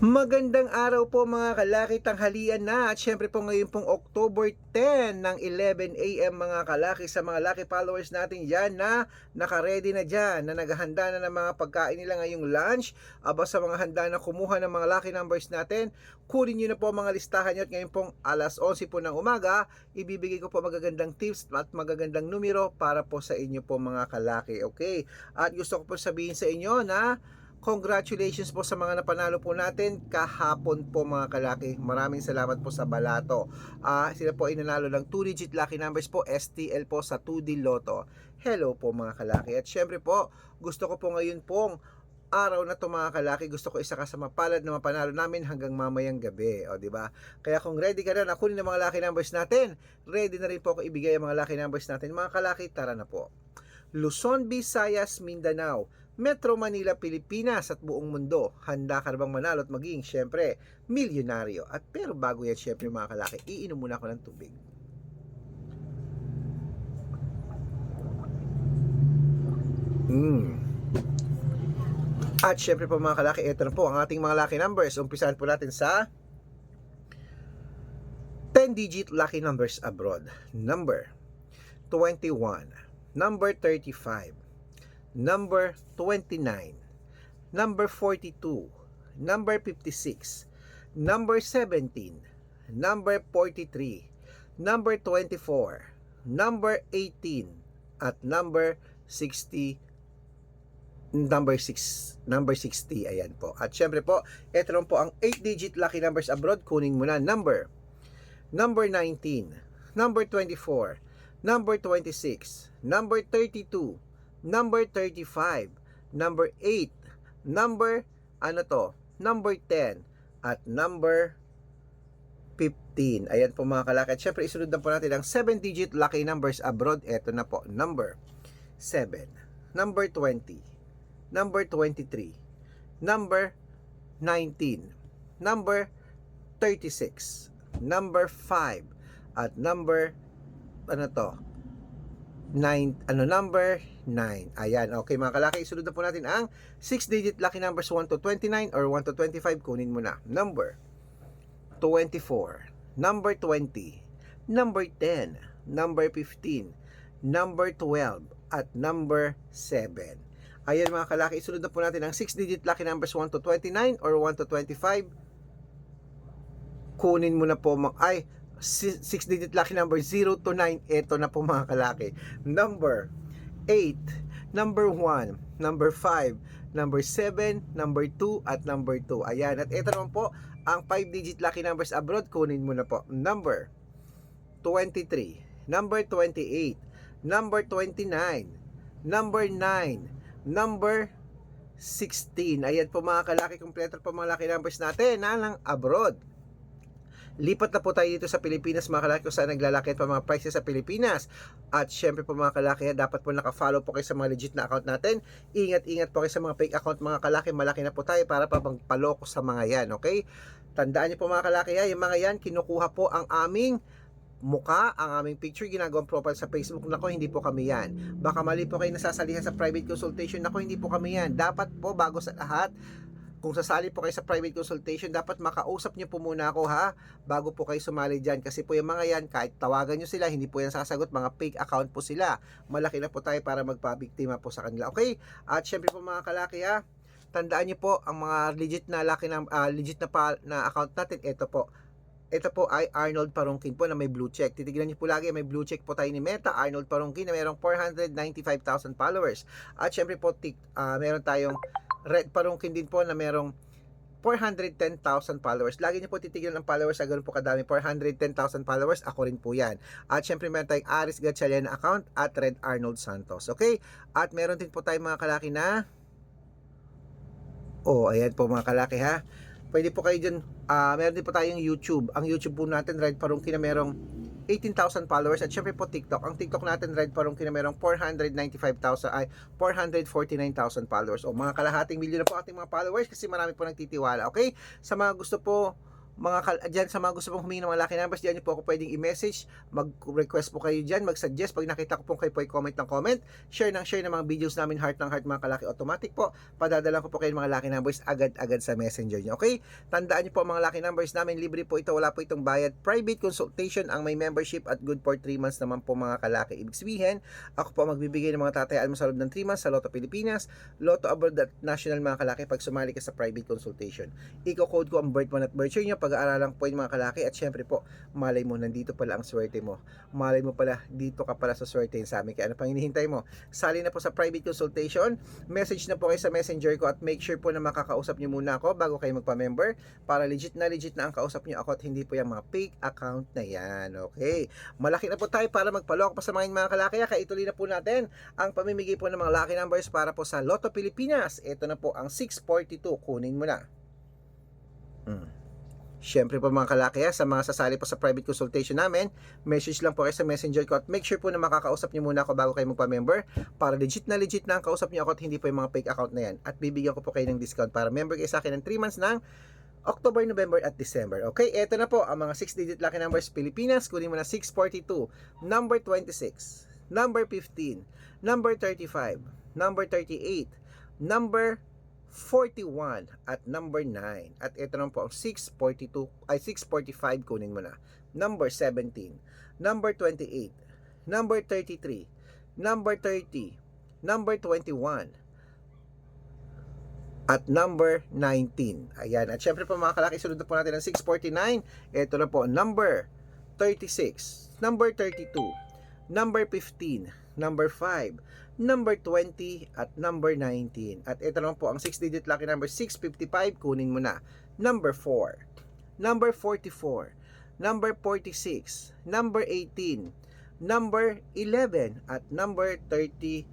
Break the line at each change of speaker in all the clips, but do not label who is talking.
Magandang araw po mga kalaki, tanghalian na. At syempre po ngayon pong October 10 ng 11am mga kalaki. Sa mga lucky followers natin dyan na nakaredy na dyan, na naghahanda na ng mga pagkain nila ngayong lunch. Aba sa mga handa na kumuha ng mga lucky numbers natin kunin nyo na po mga listahan nyo. At ngayon pong alas 11 po ng umaga ibibigay ko po magagandang tips at magagandang numero para po sa inyo po mga kalaki okay? At gusto ko po sabihin sa inyo na Congratulations po sa mga napanalo po natin kahapon po mga kalaki. Maraming salamat po sa Balato. Ah, sila po ay nanalo ng 2-digit lucky numbers po, STL po sa 2D Lotto. Hello po mga kalaki. At syempre po, gusto ko po ngayon pong araw na to mga kalaki, gusto ko isa ka sa mapalad na mapanalo namin hanggang mamayang gabi. O, di ba? Kaya kung ready ka na na kunin ang mga lucky numbers natin, ready na rin po ako ibigay ang mga lucky numbers natin. Mga kalaki, tara na po. Luzon, Visayas, Mindanao, Metro Manila, Pilipinas at buong mundo. Handa ka bang manalo at maging, syempre, milyonaryo. At pero bago yan, syempre mga kalaki, iinom muna ako ng tubig. Mm. At syempre po mga kalaki, ito na po ang ating mga lucky numbers. Umpisahan po natin sa 10-digit lucky numbers abroad. Number 21, number 35, number 29, number 42, number 56, number 17, number 43, number 24, number 18, at number 60 number 6 number 60 ayan po. At syempre po ito lang po ang 8 digit lucky numbers abroad. Kunin mo na. Number. Number 19 number 24 number 26 number 32 number 35, number 8, number, ano to, number 10, at number 15. Ayan po mga kalaki. At syempre, isunod na po natin ang 7-digit lucky numbers abroad. Ito na po, number 7, number 20, number 23, number 19, number 36, number 5, at number, ano to, 9, ano number 9. Ayan, okay mga kalaki, isunod na po natin ang 6-digit lucky numbers 1 to 29 or 1 to 25. Kunin mo na. Number 24, number 20, number 10, number 15, number 12, at number 7. Ayan mga kalaki, isunod na po natin ang 6-digit lucky numbers 1 to 29 or 1 to 25. Kunin mo na po, ay, 6-digit lucky number 0 to 9. Ito na po mga kalaki. Number 8, number 1, number 5, number 7, number 2, at number 2. Ayan. At ito naman po, ang 5-digit lucky numbers abroad. Kunin mo na po. Number 23, number 28, number 29, number 9, number 16. Ayan po mga kalaki, kompleto po mga lucky numbers natin na lang abroad. Lipat na po tayo dito sa Pilipinas mga kalaki kung saan naglalaki pa mga prices sa Pilipinas. At syempre po mga kalaki, dapat po nakafollow po kayo sa mga legit na account natin. Ingat-ingat po kayo sa mga fake account mga kalaki. Malaki na po tayo para pa paloko sa mga yan, okay? Tandaan niyo po mga kalaki, ha, yung mga yan, kinukuha po ang aming muka, ang aming picture, ginagawang profile sa Facebook. Nako, hindi po kami yan. Baka mali po kayo nasasalihan sa private consultation. Nako, hindi po kami yan. Dapat po, bago sa lahat, kung sasali po kayo sa private consultation, dapat makausap niyo po muna ako ha, bago po kayo sumali dyan. Kasi po yung mga yan, kahit tawagan niyo sila, hindi po yan sasagot, mga fake account po sila. Malaki na po tayo para magpabiktima po sa kanila. Okay? At syempre po mga kalaki ha, tandaan niyo po, ang mga legit na laki na, ah, legit na, pa, na account natin, ito po. Ito po ay Arnold Parungkin po na may blue check. Titignan niyo po lagi, may blue check po tayo ni Meta, Arnold Parungkin na mayroong 495,000 followers. At syempre po, tik, ah, meron tayong Red Parungkin din po na merong 410,000 followers. Lagi niyo po titignan ang followers sa ganun po kadami. 410,000 followers, ako rin po yan. At syempre meron tayong Aris Gatchalian account at Red Arnold Santos. Okay? At meron din po tayong mga kalaki na Oh, ayan po mga kalaki ha. Pwede po kayo dyan, ah meron din po tayong YouTube. Ang YouTube po natin, Red Parungkin na merong 18,000 followers at syempre po TikTok. Ang TikTok natin, Red Parungkin na merong 495,000 ay 449,000 followers. O mga kalahating milyon na po ating mga followers kasi marami po nagtitiwala. Okay? Sa mga gusto po mga kal- dyan sa mga gusto pong humingi ng mga lucky numbers, niyo po ako pwedeng i-message, mag-request po kayo dyan, mag-suggest, pag nakita ko po kayo po i-comment ng comment, share ng share ng mga videos namin, heart ng heart mga kalaki, automatic po, padadala ko po kayo ng mga lucky numbers agad-agad sa messenger niyo, okay? Tandaan niyo po mga lucky numbers namin, libre po ito, wala po itong bayad, private consultation ang may membership at good for 3 months naman po mga kalaki. Ibig sabihin, ako po magbibigay ng mga tatayaan mo sa loob ng 3 months sa Lotto Pilipinas, Lotto Abroad at National mga kalaki pag sumali ka sa private consultation. Iko-code ko ang birth month at birth year nyo, pag-aaralan po yung mga kalaki at syempre po, malay mo, nandito pala ang swerte mo. Malay mo pala, dito ka pala sa swerte sa amin. Kaya ano pang hinihintay mo? Sali na po sa private consultation, message na po kayo sa messenger ko at make sure po na makakausap nyo muna ako bago kayo magpa-member para legit na legit na ang kausap nyo ako at hindi po yung mga fake account na yan. Okay? Malaki na po tayo para magpalok pa sa mga mga kalaki. Kaya ituloy na po natin ang pamimigay po ng mga lucky numbers para po sa Lotto Pilipinas. Ito na po ang 642. Kunin mo na. Hmm. Siyempre po mga kalaki, ah, sa mga sasali po sa private consultation namin, message lang po kayo sa messenger ko at make sure po na makakausap niyo muna ako bago kayo magpa-member para legit na legit na ang kausap niyo ako at hindi po yung mga fake account na yan. At bibigyan ko po kayo ng discount para member kayo sa akin ng 3 months ng October, November at December. Okay, eto na po ang mga 6-digit lucky numbers Pilipinas. Kunin mo na 642, number 26, number 15, number 35, number 38, number 41 at number 9. At ito naman po ang 642 ay 645 kunin mo na. Number 17, number 28, number 33, number 30, number 21, at number 19. Ayan. At syempre po mga kalaki, sunod na po natin ang 649. Ito na po, number 36, number 32, number 15, number 5, number 20, at number 19. At ito naman po ang 6-digit lucky number 655. Kunin mo na. Number 4, number 44, number 46, number 18, number 11, at number 37.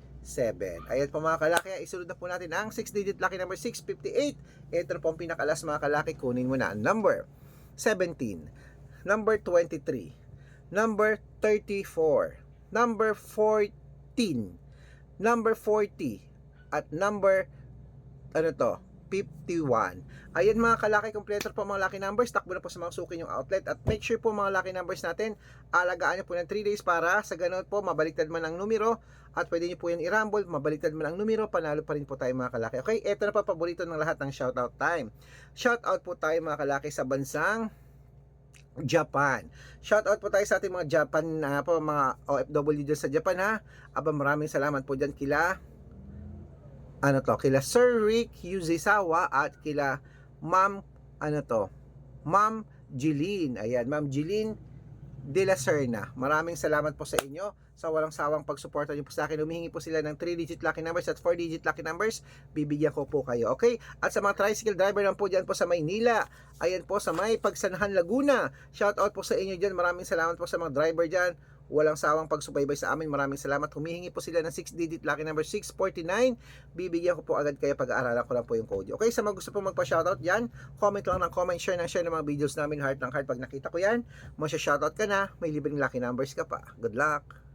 Ayan po mga kalaki, isunod na po natin ang 6-digit lucky number 658. Ito na po ang pinakalas mga kalaki, kunin mo na. Number 17, number 23, number 34, number 14, number 40, at number, ano to, 51. Ayan mga kalaki, kompleto po mga lucky numbers. Takbo na po sa mga suki yung outlet. At make sure po mga lucky numbers natin, alagaan nyo po ng 3 days para sa ganun po, mabaliktad man ang numero. At pwede nyo po yung i-rumble, mabaliktad man ang numero, panalo pa rin po tayo mga kalaki. Okay, eto na pa paborito ng lahat ng shoutout time. Shoutout po tayo mga kalaki sa bansang Japan. Shoutout po tayo sa ating mga Japan na po, mga OFW dyan sa Japan ha. Aba maraming salamat po dyan kila ano to, kila Sir Rick Yuzisawa at kila Ma'am ano to, Ma'am Jeline. Ayan, Ma'am Jeline De La Serna. Maraming salamat po sa inyo sa walang sawang pagsuporta niyo po sa akin. Humihingi po sila ng 3-digit lucky numbers at 4-digit lucky numbers. Bibigyan ko po kayo. Okay? At sa mga tricycle driver lang po dyan po sa Maynila. Ayan po sa may Pagsanahan Laguna. Shout out po sa inyo dyan. Maraming salamat po sa mga driver dyan. Walang sawang pagsubaybay sa amin. Maraming salamat. Humihingi po sila ng 6-digit lucky number 649. Bibigyan ko po agad kayo pag-aaralan ko lang po yung code. Okay, sa mga gusto po magpa-shoutout yan, comment lang ng comment, share na share ng mga videos namin, heart ng heart. Pag nakita ko yan, masya-shoutout ka na, may libreng lucky numbers ka pa. Good luck!